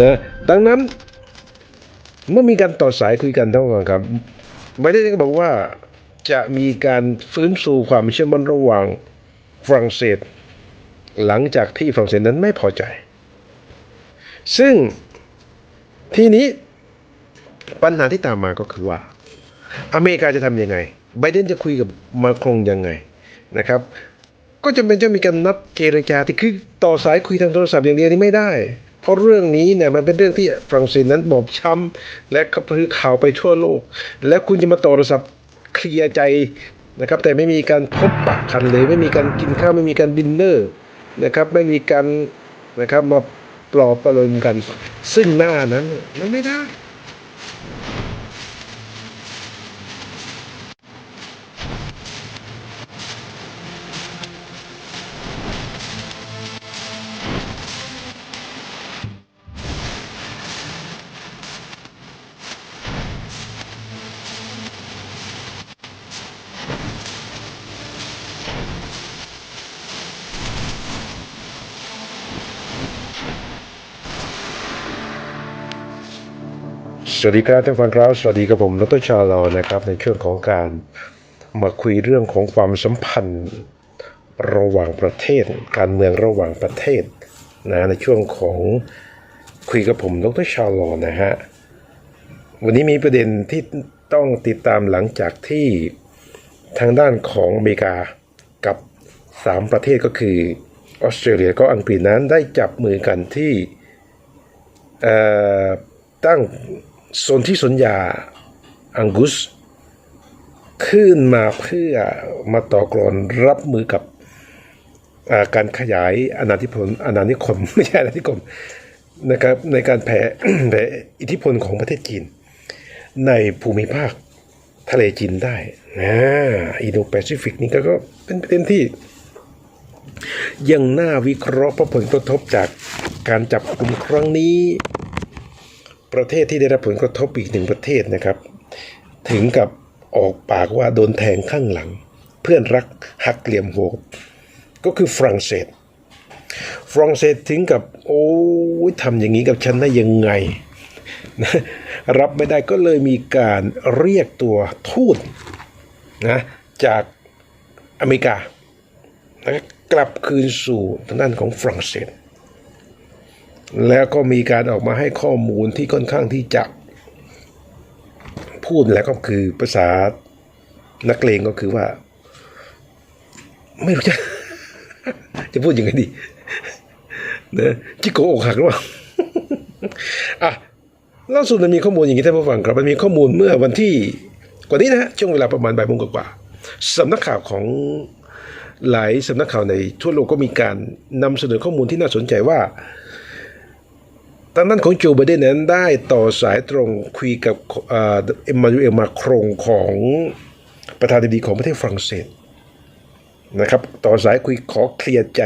นะดังนั้นเมื่อมีการต่อสายคุยกันทั้งวันครับไม่ได้บอกว่าจะมีการฟื้นฟูความเชื่อมั่นระหว่างฝรั่งเศส หลังจากที่ฝรั่งเศสนั้นไม่พอใจ ซึ่งทีนี้ปัญหาที่ตามมาก็คือว่า อเมริกาจะทำยังไงไบเดนจะคุยกับมาครงยังไงนะครับ ก็จำเป็นจะมีการนัดเจรจาที่คือต่อสายคุยทางโทรศัพท์อย่างเดียวนี่ไม่ได้ ราะเรื่องนี้เนี่ยมันเป็นเรื่องที่ฝรั่งเศสนั้นบอบช้ำและก็พือข่าวไปทั่วโลก และคุณจะมาต่อโทรศัพท์เคลียร์ใจนะครับแต่ไม่มีการพบปะกันเลย ไม่มีการกินข้าวไม่มีการดินเนอร์นะครับไม่มีการนะครับมาปลอบประโลมกัน ซึ่งหน้านั้นมันไม่ได้ สวัสดีครับท่านฟังครับสวัสดีกับผมดรชาลอนะครับ ในช่วงของการมาคุยเรื่องของความสัมพันธ์ระหว่างประเทศ การเมืองระหว่างประเทศนะในช่วงของคุยกับผมดรชาลอนะฮะวันนี้มีประเด็นที่ต้องติดตามหลังจากที่ทางด้านของอเมริกากับ 3 ประเทศก็คือออสเตรเลียก็อังกฤษนั้นได้จับมือกันที่ตั้ง โซนที่สนยาอังกุส ขึ้นมาเพื่อมาต่อกรอนรับมือกับาการขยายอาณาธิปนอาณานิคมไม่ใช่อาณานิคมนะครับในการแผ่แผ่อิทธิพลของประเทศจีน ในภูมิภาคทะเลจีนได้นะอินโดแปซิฟิกนี่ก็ก็เป็นประเด็นที่ ยังน่าวิเคราะห์เพราะผลกระทบจากการจับกลุ่มครั้งนี้ ประเทศที่ได้รับผลกระทบอีกหนึ่งประเทศนะครับ ถึงกับออกปากว่าโดนแทงข้างหลัง เพื่อนรักหักเหลี่ยมโหดก็คือฝรั่งเศสฝรั่งเศสถึงกับโอ้ยทำอย่างนี้กับฉันได้ยังไง รับไม่ได้ก็เลยมีการเรียกตัวทูตนะจากอเมริกาแล้วกลับคืนสู่ทางด้านของฝรั่งเศส แล้วก็มีการออกมาให้ข้อมูลที่ค่อนข้างที่จะพูดแล้วก็คือภาษานักเลงก็คือว่า ไม่รู้จะ จะพูดยังไงดีนะจิโกอกหักหรือเปล่าอะล่าสุดมันมีข้อมูลอย่างนี้ท่านผู้ฟังครับมันมีข้อมูลเมื่อวันที่กว่านี้นะฮะช่วงเวลาประมาณบ่ายโมงกว่าสำนักข่าวของหลายสำนักข่าวในทั่วโลกก็มีการนำเสนอข้อมูลที่น่าสนใจว่า ทางด้านของโจไบเดนนั้นได้ต่อสายตรงคุยกับเอ็มมานูเอลมาครงของประธานาธิบดีของประเทศฝรั่งเศสนะครับต่อสายคุยขอเคลียร์ใจ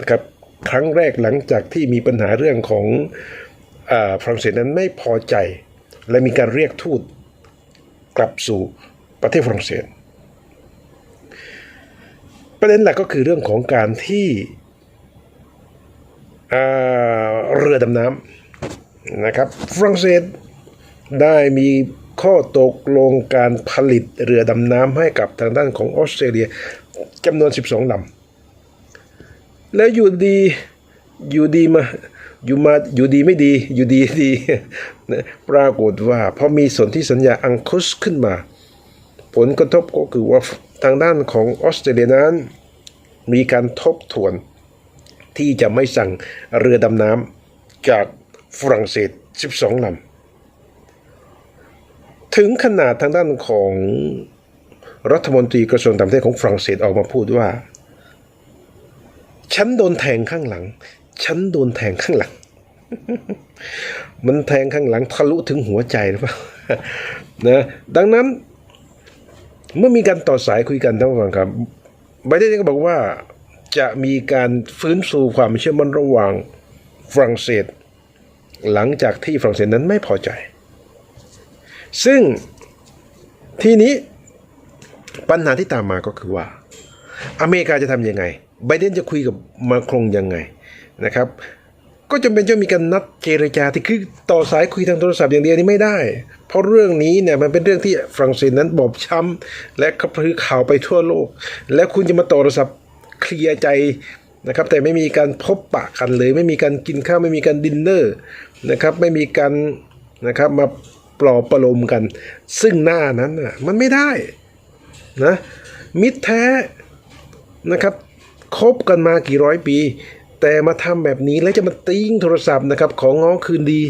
นะครับครั้งแรกหลังจากที่มีปัญหาเรื่องของอฝรั่งเศสนั้นไม่พอใจ และมีการเรียกทูตกลับสู่ประเทศฝรั่งเศส ประเด็นหลักก็คือเรื่องของการที่ เรือดำน้ำนะครับฝรั่งเศสได้มีข้อตกลงการผลิตเรือดำน้ำให้กับทางด้านของออสเตรเลียจำนวน 12ลำแล้วอยู่ดีอยู่ดีมาอยู่มาอยู่ดีไม่ดีอยู่ดีดีนะปรากฏว่าพอมีสนธิสัญญาอังคุสขึ้นมา ผลกระทบก็คือว่าทางด้านของออสเตรเลียนั้น มีการทบทวน ที่จะไม่สั่งเรือดำน้ำจากฝรั่งเศส 12ลำถึงขนาดทางด้านของรัฐมนตรีกระทรวงต่างประเทศของฝรั่งเศสออกมาพูดว่า ฉันโดนแทงข้างหลัง ฉันโดนแทงข้างหลัง มันแทงข้างหลังทะลุถึงหัวใจหรือเปล่านะดังนั้นเมื่อมีการต่อสายคุยกันท่านผู้ฟังครับไบเดนก็บอกว่า จะมีการฟื้นฟูความเชื่อมั่นระหว่างฝรั่งเศส หลังจากที่ฝรั่งเศสนั้นไม่พอใจ ซึ่งทีนี้ปัญหาที่ตามมาก็คือว่า อเมริกาจะทำยังไงไบเดนจะคุยกับมาครงยังไงนะครับ ก็จำเป็นจะมีการนัดเจรจาที่คือต่อสายคุยทางโทรศัพท์อย่างเดียวนี่ไม่ได้ เพราะเรื่องนี้เนี่ยมันเป็นเรื่องที่ฝรั่งเศสนั้นบอบช้ำและกระพือข่าวไปทั่วโลก และคุณจะมาต่อโทรศัพท์ เคลียร์ใจนะครับแต่ไม่มีการพบปะกันเลย ไม่มีการกินข้าวไม่มีการดินเนอร์นะครับไม่มีการนะครับมาปลอบประโลมกัน ซึ่งหน้านั้นน่ะมันไม่ได้นะมิตรแท้นะครับคบกันมากี่ร้อยปี แต่มาทำแบบนี้แล้วจะมาติ้งโทรศัพท์นะครับของง้อคืนดี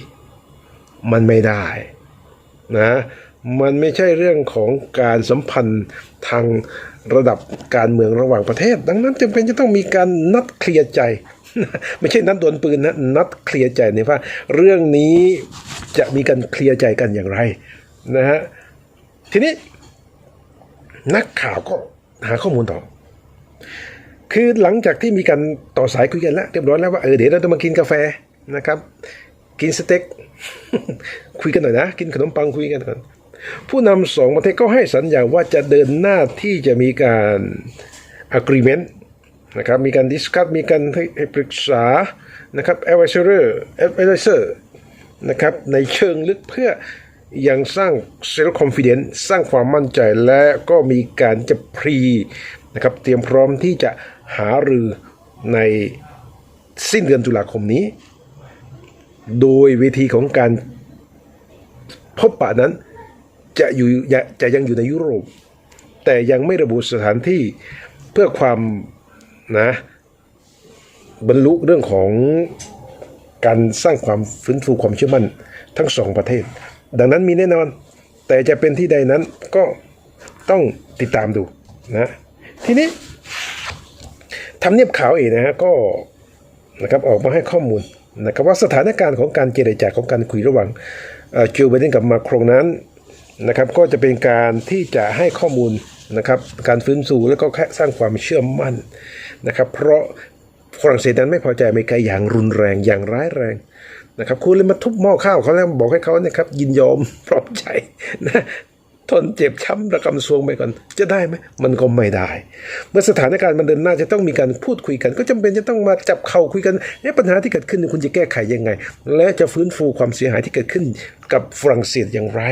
มันไม่ได้นะ มันไม่ใช่เรื่องของการสัมพันธ์ทางระดับการเมืองระหว่างประเทศ ดังนั้นจำเป็นจะต้องมีการนัดเคลียร์ใจ ไม่ใช่นัดดวลปืนนะนัดเคลียร์ใจเนี่ยว่าเรื่องนี้จะมีการเคลียร์ใจกันอย่างไรนะฮะทีนี้นักข่าวก็หาข้อมูลต่อ คือหลังจากที่มีการต่อสายคุยกันแล้วเรียบร้อยแล้วว่าเออเดี๋ยวเราจะมากินกาแฟนะครับ กินสเต็กคุยกันหน่อยนะ กินขนมปังคุยกันก่อน ผู้นำสองประเทศก็ให้สัญญาว่าจะเดินหน้าที่จะมีการ agreement นะครับมีการดิสคัสมีการให้ปรึกษานะครับ advisor advisor นะครับในเชิงลึกเพื่อยังสร้าง self confidence สร้างความมั่นใจและก็มีการจะพรีนะครับเตรียมพร้อมที่จะหารือในสิ้นเดือนตุลาคมนี้ โดยเวทีของการพบปะนั้น จะอยู่จะยังอยู่ในยุโรป แต่ยังไม่ระบุสถานที่เพื่อความนะบรรลุเรื่องของการสร้างความฟื้นฟูความเชื่อมั่นทั้งสองประเทศ ดังนั้นมีแน่นอน แต่จะเป็นที่ใดนั้นก็ต้องติดตามดูนะทีนี้ทำเนียบขาวเองนะฮะก็นะครับออกมาให้ข้อมูลนะครับว่าสถานการณ์ของการเจรจาของการคุยระหว่างจิลไบนกับมาครงนั้น นะครับก็จะเป็นการที่จะให้ข้อมูลนะครับการฟื้นฟูแล้วก็สร้างความเชื่อมั่นนะครับเพราะฝรั่งเศสนั้นไม่พอใจอเมริกาอย่างรุนแรงอย่างร้ายแรงนะครับคุณเลยมาทุบหม้อข้าวเขาแล้วบอกให้เขาเนี่ยครับยินยอมพร้อมใจนะทนเจ็บช้ำระกำซวงไปก่อน จะได้ไหมมันก็ไม่ได้ เมื่อสถานการณ์มันเดินหน้าจะต้องมีการพูดคุยกัน ก็จำเป็นจะต้องมาจับเข่าคุยกันเนี่ยปัญหาที่เกิดขึ้นคุณจะแก้ไขยังไง และจะฟื้นฟูความเสียหายที่เกิดขึ้นกับฝรั่งเศสอย่างไร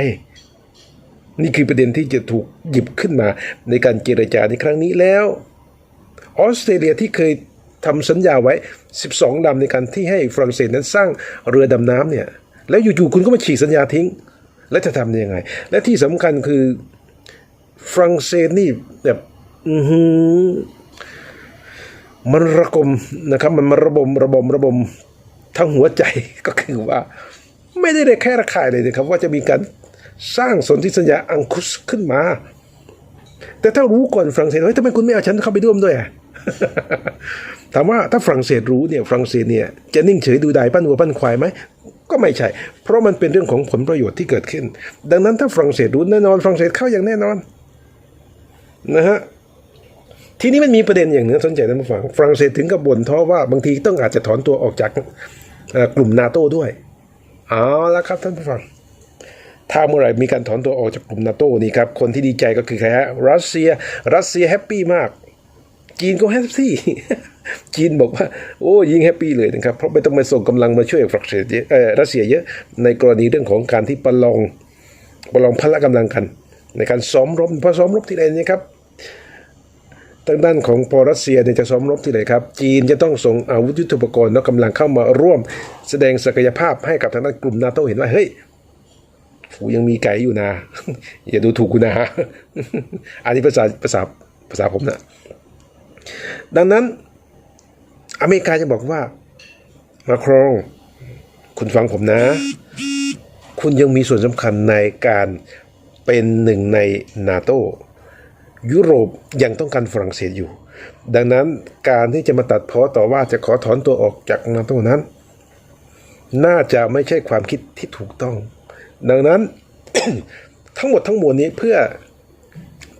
นี่คือประเด็นที่จะถูกหยิบขึ้นมาในการเจรจาในครั้งนี้แล้วออสเตรเลียที่เคยทำสัญญาไว้ 12ลำในการที่ให้ฝรั่งเศสนั้นสร้างเรือดำน้ำเนี่ยแล้วอยู่ๆคุณก็มาฉีกสัญญาทิ้ง แล้วจะทำยังไง และที่สำคัญคือฝรั่งเศสนี่แบบอือหือมันระกมนะครับมันมระบมระบมระบมทั้งหัวใจก็คือว่า ไม่ได้ได้แค่ระคายเลยนะครับ ว่าจะมีการ สร้างสนธิสัญญาอังคุสขึ้นมา แต่ถ้ารู้ก่อนฝรั่งเศสเฮ้ยทำไมคุณไม่เอาฉันเข้าไปร่วมด้วยถามว่าถ้าฝรั่งเศสรู้เนี่ยฝรั่งเศสเนี่ยจะนิ่งเฉยดูได้ปั้นวัวปั้นควายไหมก็ไม่ใช่ เพราะมันเป็นเรื่องของผลประโยชน์ที่เกิดขึ้น ดังนั้นถ้าฝรั่งเศสรู้แน่นอนฝรั่งเศสเข้าอย่างแน่นอนนะฮะทีนี้มันมีประเด็นอย่างหนึ่งสนใจนะผู้ฟังฝรั่งเศสถึงกับบ่นท้อว่าบางทีต้องอาจจะถอนตัวออกจากกลุ่มนาโต้ด้วยเอาละครับท่านผู้ฟัง ถ้าเมื่อไหร่มีการถอนตัวออกจากกลุ่มนาโต้นี่ครับ คนที่ดีใจก็คือใครฮะรัสเซีย รัสเซียแฮปปี้มาก จีนก็แฮปปี้จีนบอกว่า โอ้ยิงแฮปปี้เลยนะครับ เพราะไม่ต้องมาส่งกำลังมาช่วยฝรั่งเศสเออรัสเซียเยอะในกรณีเรื่องของการที่ประลองประลองพละกำลังกัน ในการซ้อมรบพอซ้อมรบที่ไหนนี่ครับทางด้านของพอรัสเซียเนี่ยจะซ้อมรบที่ไหนครับ จีนจะต้องส่งอาวุธยุทโธปกรณ์และกำลังเข้ามาร่วม แสดงศักยภาพให้กับทางด้านกลุ่มนาโตเห็นว่าเฮ้ย กูยังมีไก่อยู่นะ อย่าดูถูกกูนะ อันนี้ภาษาภาษาภาษาผมนะดังนั้น อเมริกาจะบอกว่า มาครอง คุณฟังผมนะ คุณยังมีส่วนสำคัญในการเป็นหนึ่งในนาโตยุโรปยังต้องการฝรั่งเศสอยู่ ดังนั้นการที่จะมาตัดพ้อต่อว่าจะขอถอนตัวออกจากนาโตนั้น น่าจะไม่ใช่ความคิดที่ถูกต้อง ดังนั้น ทั้งหมดทั้งมวลนี้เพื่อ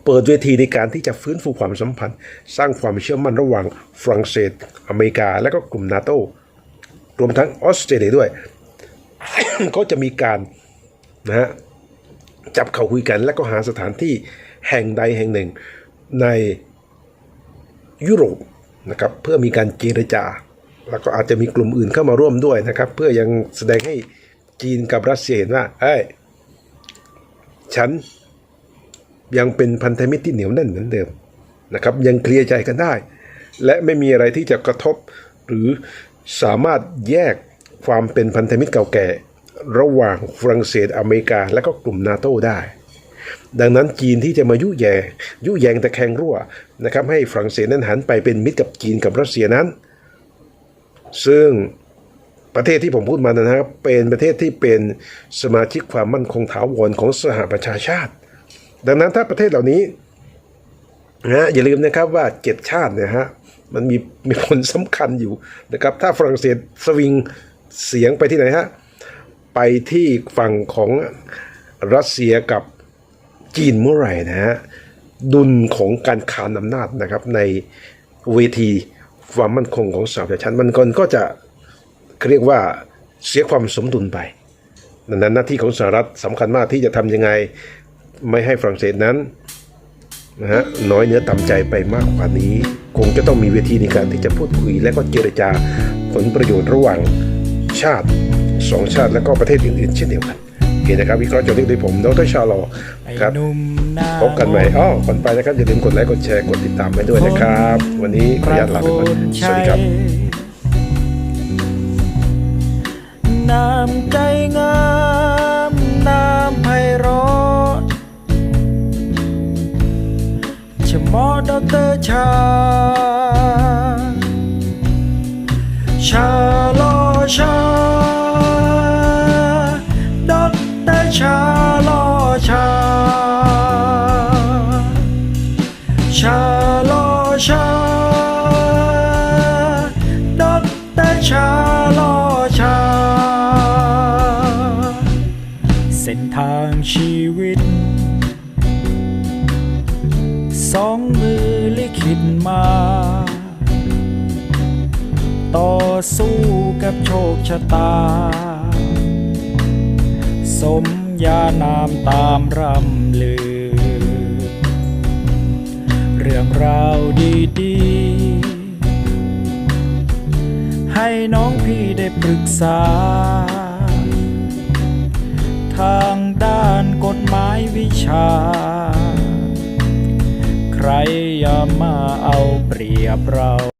เปิดเวทีในการที่จะฟื้นฟูความสัมพันธ์ สร้างความเชื่อมั่นระหว่างฝรั่งเศส อเมริกา และก็กลุ่มนาโตรวมทั้งออสเตรเลียด้วย ก็จะมีการนะฮะจับเข่าคุยกัน และก็หาสถานที่แห่งใดแห่งหนึ่งในยุโรปนะครับเพื่อมีการเจรจา แล้วก็อาจจะมีกลุ่มอื่นเข้ามาร่วมด้วยนะครับ เพื่อยังแสดงให้ จีนกับรัสเซียเห็นว่าเอ้ยฉันยังเป็นพันธมิตรที่เหนียวแน่นเหมือนเดิมนะครับยังเคลียร์ใจกันได้ และไม่มีอะไรที่จะกระทบ หรือสามารถแยกความเป็นพันธมิตรเก่าแก่ ระหว่างฝรั่งเศสอเมริกา และก็กลุ่มนาโต้ได้ ดังนั้นจีนที่จะมายุแยยุแยงตะแคงรั่วนะครับให้ฝรั่งเศสนั้นหันไปเป็นมิตรกับจีนกับรัสเซียนั้น ซึ่ง ประเทศที่ผมพูดมานะครับ เป็นประเทศที่เป็นสมาชิกความมั่นคงถาวรของสหประชาชาติ ดังนั้นถ้าประเทศเหล่านี้นะฮะอย่าลืมนะครับว่าเจ็ดชาติเนะฮะมันมีมีผลสำคัญอยู่นะครับ ถ้าฝรั่งเศสสวิงเสียงไปที่ไหนฮะไปที่ฝั่งของรัสเซียกับจีนเมื่อไหร่นะฮะดุลของการคานอำนาจนะครับในเวทีความมั่นคงของสหประชาชาติมันก็จะ เรียกว่าเสียความสมดุลไปดังนั้นหน้าที่ของสหรัฐสำคัญมากที่จะทำยังไงไม่ให้ฝรั่งเศสนั้นนะฮะน้อยเนื้อต่ำใจไปมากกว่านี้ คงจะต้องมีเวทีในการที่จะพูดคุย และก็เจรจาผลประโยชน์ระหว่างชาติสองชาติและก็ประเทศอื่นๆ เช่นเดียวกันโอเคนะครับวิเคราะห์จบเรื่องโดยผมดรชาลอไอ้ครับพบกันใหม่อ้อก่อนไปนะครับอย่าลืมกดไลค์กดแชร์กดติดตามไว้ด้วยนะครับ วันนี้ขออนุญาตลาไปก่อนสวัสดีครับ น้ำใจงาม น้ำไพเราะชะมอดอกเตอร์ชา ชาลอชา ส้นทางชีวิต สองมือลิขิตมา ต่อสู้กับโชคชะตา สมญานามตามรำลือ เรื่องราวดีๆ ให้น้องพี่ได้ปรึกษา ทางด้านกฎหมายวิชา ใครอย่ามาเอาเปรียบเรา